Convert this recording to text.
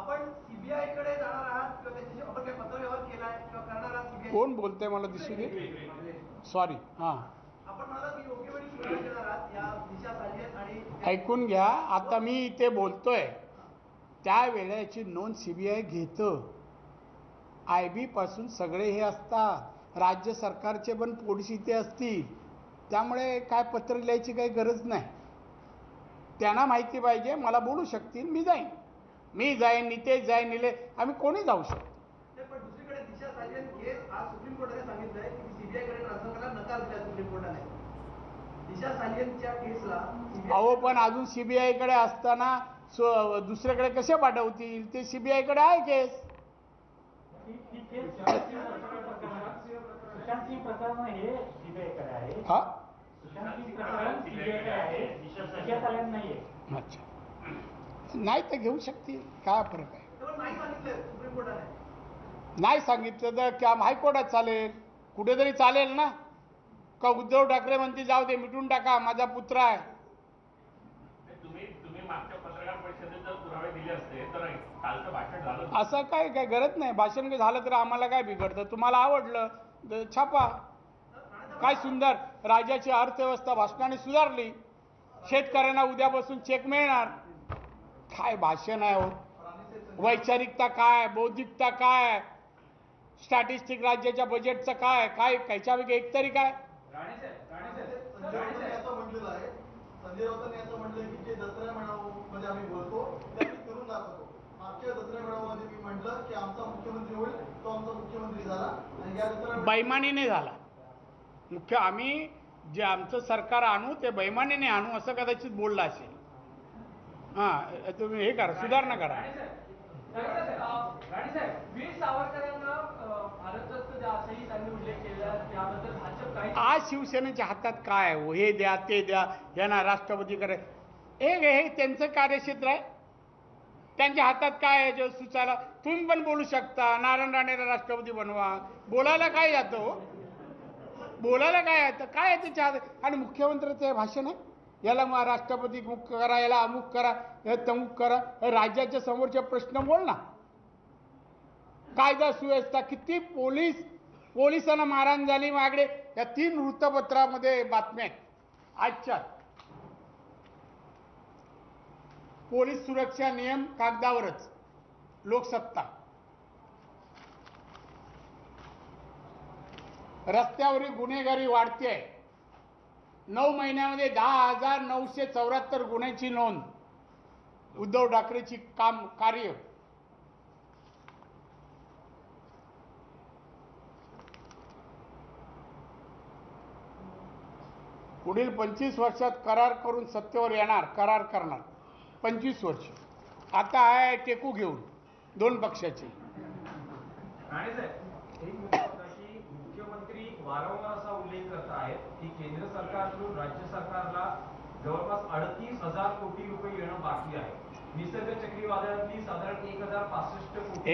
आपण जाणार आहात किंवा त्याच्याशी आपण काही पत्रव्यवहार केलाय किंवा करणार आहात सीबीआय कोण बोलतंय मला दिसू दे. सॉरी हां. आपण म्हणाला की योग्य वेळी सुरुवात करणार आहात या दिशा साजेत आणि ऐकून घ्या आता मी इथे बोलतोय. त्या वेळेची नोंद सी बी आय घेतं. आय बी पासून सगळे हे असतात. राज्य सरकारचे पण पोलीस इथे असतील. त्यामुळे काय पत्र लिहायची काही गरज नाही. त्यांना माहिती पाहिजे मला बोलू शकतील मी जाईन. मी जाईन नितेश जाईन निले आम्ही कोणी जाऊ शकतो? ते पण दुसरीकडे दिशा साजेन केस आज सुप्रीम कोर्टाने सांगितलंय की सीबीआयकडे ट्रान्सफर करायला नकार दिलाय सुप्रीम कोर्टाने. दिशा साजेनच्या केसला CBI अहो पण अजून सी बी आयकडे असताना सो दुसऱ्याकडे कसे पाठवतील? ते सी बी आयकडे आहे केस सुशांत सिंग प्रकरण हे सीबीआयकडे आहे. हा? सुशांत सिंग प्रकरण सीबीआयकडे आहे. विषयात आलेलं नाहीये अच्छा. नाही तर घेऊ शकतील काय फरक आहे? नाही सांगितलं तर क्या हायकोर्टात चालेल. कुठेतरी चालेल ना? का उद्धव ठाकरे म्हणते जाऊ दे मिटून टाका माझा पुत्र आहे. तुम्ही तुम्ही मागच्या पत्रकार परिषदेत जर पुरावे दिले असते तर कालचं भाषण झालं असतं. असं काय काय गरज नाही. भाषण झालं तर आम्हाला काय बिघडतं? तुम्हाला आवडलं तर छापा. काय सुंदर राज्याची अर्थव्यवस्था भाषणाने सुधारली. शेतकऱ्यांना उद्यापासून चेक मिळणार. काय भाषण आहे हो? वैचारिकता काय बौद्धिकता काय? स्टॅटिस्टिक राज्याच्या बजेटचं काय काय कायच्यापैकी एक तरी काय? संजय राऊतांनी असं म्हटलेलं आहे. संजय राऊतांनी असं म्हटलं की जे दसरा मेळाव्यामध्ये आम्ही बोलतो ते आम्ही करून दाखवतो. मागच्या दसरा मेळाव्यामध्ये मी म्हटलं की आमचा मुख्यमंत्री होईल तो आमचा मुख्यमंत्री झाला. आणि या दसरा बैमानीने झाला. मुख्य आम्ही जे आमचं सरकार आणू ते बैमानीने आणू असं कदाचित बोललं असेल. हां तुम्ही हे करा सुधारणा करा. आज शिवसेनेच्या हातात काय आहे? हो, हे द्या ते द्या यांना राष्ट्रपती करे. हे हे त्यांचं कार्यक्षेत्र आहे. त्यांच्या हातात काय आहे? जे सुचायला तुम्ही पण बोलू शकता. नारायण राणेला राष्ट्रपती बनवा. बोलायला काय येतं हो? बोलायला काय येतं काय आहे त्याच्या हातात आणि मुख्यमंत्र्याचं हे भाषण आहे? याला मग राष्ट्रपती करा याला अमुक करा हे तमुक करा हे राज्याच्या समोरचे प्रश्न बोल ना. कायदा सुव्यवस्था किती पोलीस पोलिसांना मारहाण झाली मागडे. या तीन वृत्तपत्रामध्ये बातम्या आहेत. आजच्या पोलीस सुरक्षा नियम कागदावरच. लोकसत्ता. रस्त्यावरील गुन्हेगारी वाढते नऊ महिन्यामध्ये दहा हजार नऊशे चौऱ्याहत्तर गुन्ह्याची नोंद. उद्धव ठाकरेची काम कार्य. पुढील पंचवीस वर्षात करार करून सत्तेवर येणार करार करणार. पंचवीस वर्ष. आता आहे टेकू घेऊन दोन पक्षाचे. मुख्यमंत्री वारंवार असा उल्लेख करत आहेत की केंद्र सरकारकडून राज्य सरकारला जवळपास अडतीस हजार कोटी रुपये येणं बाकी आहे. निसर्ग चक्रीवादळातली साधारण एक हजार पासष्ट कोटी